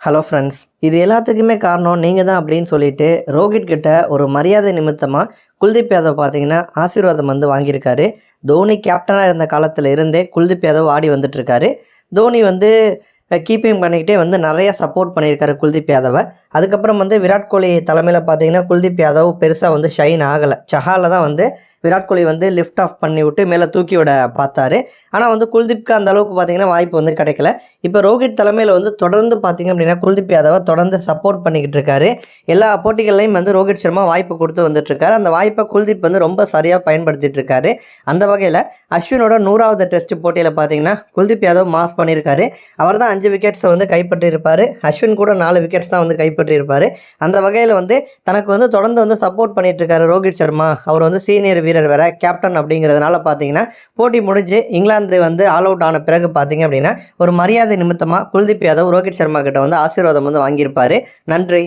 Hello friends இது எல்லாத்துக்குமே காரணம் நீங்கள் தான் அப்படின்னு சொல்லிட்டு ரோஹித் கிட்ட ஒரு மரியாதை நிமித்தமாக குல்தீப் யாதவ் பார்த்தீங்கன்னா ஆசீர்வாதம் வந்து வாங்கியிருக்காரு. தோனி கேப்டனாக இருந்த காலத்தில் இருந்தே குல்தீப் யாதவ் ஆடி வந்துட்டுருக்காரு தோனி வந்து கீப்பிங் பண்ணிக்கிட்டே வந்து நிறைய சப்போர்ட் பண்ணியிருக்காரு குல்தீப் யாதவை. அதுக்கப்புறம் வந்து விராட் கோலி தலைமையில் பார்த்தீங்கன்னா குல்தீப் யாதவ் பெருசாக வந்து ஷைன் ஆகலை. சஹாலில் தான் வந்து விராட் கோலி வந்து லிஃப்ட் ஆஃப் பண்ணி விட்டு மேலே தூக்கி விட பார்த்தாரு. ஆனால் வந்து குல்தீப்க்கு அந்த அளவுக்கு பார்த்தீங்கன்னா வாய்ப்பு வந்து கிடைக்கல. இப்போ ரோஹித் தலைமையில் வந்து தொடர்ந்து பார்த்தீங்க அப்படின்னா குல்தீப் யாதவை தொடர்ந்து சப்போர்ட் பண்ணிக்கிட்டு இருக்காரு. எல்லா போட்டிகள்லையும் வந்து ரோஹித் சர்மா வாய்ப்பு கொடுத்து வந்துட்டு இருக்காரு. அந்த வாய்ப்பை குல்தீப் வந்து ரொம்ப சரியாக பயன்படுத்திட்டு இருக்காரு. அந்த வகையில் அஸ்வினோட நூறாவது டெஸ்ட் போட்டியில் பார்த்தீங்கன்னா குல்தீப் யாதவ் மாஸ் பண்ணியிருக்காரு. அவர் தான் அஞ்சு விக்கெட்ஸை வந்து கைப்பற்றியிருப்பார். அஸ்வின் கூட நாலு விக்கெட்ஸ் தான் வந்து கைப்பற்றியிருப்பார். அந்த வகையில் வந்து தனக்கு வந்து தொடர்ந்து வந்து சப்போர்ட் பண்ணிட்டு இருக்காரு ரோஹித் சர்மா. அவர் வந்து சீனியர் வீரர் வேற கேப்டன் அப்படிங்கிறதுனால பார்த்தீங்கன்னா போட்டி முடிஞ்சு இங்கிலாந்து வந்து ஆல் அவுட் ஆன பிறகு பார்த்தீங்க அப்படின்னா ஒரு மரியாதை நிமித்தமாக குல்தீப் யாதவ் ரோஹித் சர்மா கிட்ட வந்து ஆசீர்வாதம் வந்து வாங்கியிருப்பாரு. நன்றி.